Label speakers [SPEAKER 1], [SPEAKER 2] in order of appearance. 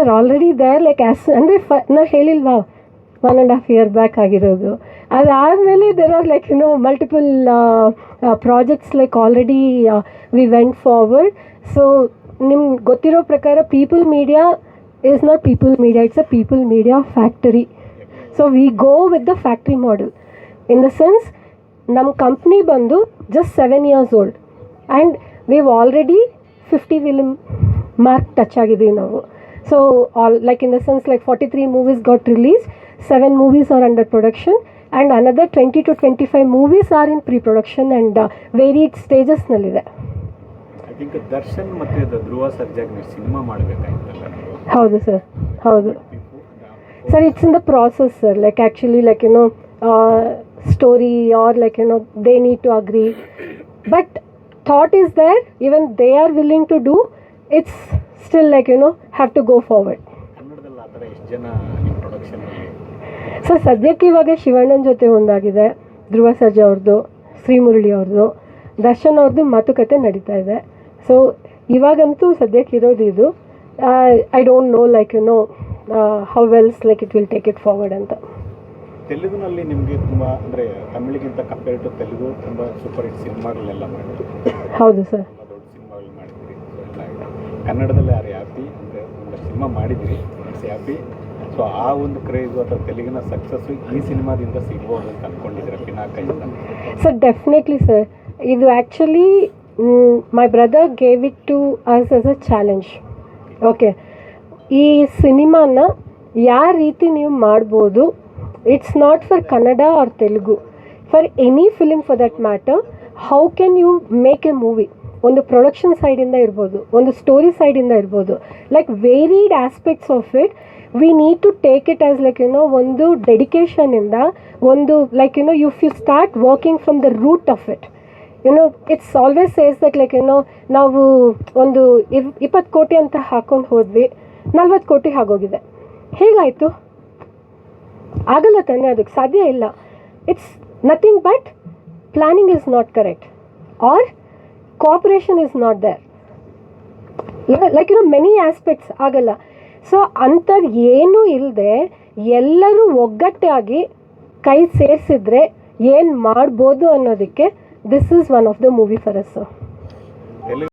[SPEAKER 1] Are already there like as ಅಂದರೆ ಫ ನಾ ಹೇಳಿಲ್ವಾ? One and half year back ಆಗಿರೋದು. ಅದಾದಮೇಲೆ there are like you know multiple projects like already we went forward so ನಿಮ್ಗೆ ಗೊತ್ತಿರೋ ಪ್ರಕಾರ people media is not people media it's a people media factory so we go with the factory model in the sense ನಮ್ಮ company ಬಂದು just seven years old and we've already fifty film mark touch ಆಗಿದ್ದೀವಿ ನಾವು. So all like in the sense like forty three movies got release seven movies are under production and another twenty two twenty five movies are in pre production and varied ಸ್ಟೇಜಸ್ನಲ್ಲಿದೆ
[SPEAKER 2] I think Darshan ಮತ್ತೆ ಅದು ಧ್ರುವ ಸರ್ಜಾಗ್ ನೀವು cinema ಮಾಡಬೇಕಾಯ್ತಲ್ಲ ನೀವು
[SPEAKER 1] ಹೌದು sir ಹೌದು
[SPEAKER 2] Before- Sir, it's
[SPEAKER 1] in the process, sir. Like actually, like you know, uh, story or like you know, they need to agree. But thought is there. Even they are Willing like you know still like you know, have to go forward.
[SPEAKER 2] ಕನ್ನಡದಲ್ಲಿ ಆ ಥರ ಎಷ್ಟು ಜನ ನಿಮ್ಮ ಪ್ರೊಡಕ್ಷನಲ್ಲಿ
[SPEAKER 1] sir ಸದ್ಯಕ್ಕೆ ಇವಾಗ ಶಿವಣ್ಣನ ಜೊತೆ ಒಂದಾಗಿದೆ ಧ್ರುವ ಸರ್ಜಾ ಅವ್ರದ್ದು ಶ್ರೀಮುರಳಿ ಅವ್ರದ್ದು ದರ್ಶನ್ ಅವ್ರದ್ದು ಮಾತುಕತೆ ನಡೀತಾ ಇದೆ. ಸೊ ಇವಾಗಂತೂ ಸದ್ಯಕ್ಕೆ ಇರೋದು ಇದು. I don't know like you know how wells like it will take it forward ಅಂತ.
[SPEAKER 2] ತೆಲುಗುನಲ್ಲಿ ನಿಮಗೆ ತುಂಬ ಅಂದರೆ ತಮಿಳಿಗಿಂತ ಕಂಪೇರ್ ಟು ತೆಲುಗು ತುಂಬ ಸೂಪರ್ ಹಿಟ್ ಸಿನಿಮಾಗಳೆಲ್ಲ ಮಾಡಿದ್ರು.
[SPEAKER 1] ಹೌದು ಸರ್
[SPEAKER 2] ತುಂಬ ದೊಡ್ಡ ಸಿನಿಮಾಗಳು ಮಾಡಿದ್ರಿ ಸೊ ಎಲ್ಲ ಆಗಿದೆ ಕನ್ನಡದಲ್ಲಿ ಯಾರು ಹ್ಯಾಪಿ ಅಂದರೆ ಒಂದು ಸಿನಿಮಾ ಮಾಡಿದ್ರಿ ಇಟ್ಸ್ ಹ್ಯಾಪಿ. ಸೊ ಆ ಒಂದು ಕ್ರೇಜ್ ಅಥವಾ ತೆಲುಗಿನ ಸಕ್ಸಸ್ಸು ಈ ಸಿನಿಮಾದಿಂದ ಸಿಗ್ಬೋದು ಅಂತ ಅಂದ್ಕೊಂಡಿದ್ದೀರಾ ಪಿನಾಕೈಯಿಂದ
[SPEAKER 1] ಸರ್ ಡೆಫಿನೆಟ್ಲಿ ಸರ್ ಇದು actually my brother gave it to us as a challenge okay ಈ ಸಿನಿಮಾನ ಯಾವ ರೀತಿ ನೀವು ಮಾಡ್ಬೋದು it's not for Kannada or Telugu. For any film for that matter how can you make a movie ಒಂದು production ಸೈಡಿಂದ ಇರ್ಬೋದು, ಒಂದು ಸ್ಟೋರಿ ಸೈಡಿಂದ ಇರ್ಬೋದು like varied aspects of it we need to take it as like you know ಒಂದು ಡೆಡಿಕೇಶನಿಂದ ಒಂದು like you know you you start working from the root of it you know it's always says that like you know ನಾವು ಒಂದು ಇರ್, ಇಪ್ಪತ್ತು ಕೋಟಿ ಅಂತ ಹಾಕೊಂಡು ಹೋದ್ವಿ, ನಲ್ವತ್ತು ಕೋಟಿ ಆಗೋಗಿದೆ. ಹೇಗಾಯಿತು? ಆಗಲ್ಲ ತಾನೇ, ಅದಕ್ಕೆ ಸಾಧ್ಯ ಇಲ್ಲ. It's nothing but planning is not correct or cooperation is not there like you know many aspects ಆಗಲ್ಲ. ಸೊ ಅಂಥದ್ದು ಏನೂ ಇಲ್ಲದೆ ಎಲ್ಲರೂ ಒಗ್ಗಟ್ಟಾಗಿ ಕೈ ಸೇರಿಸಿದ್ರೆ ಏನು ಮಾಡ್ಬೋದು ಅನ್ನೋದಕ್ಕೆ this is one of the movie for us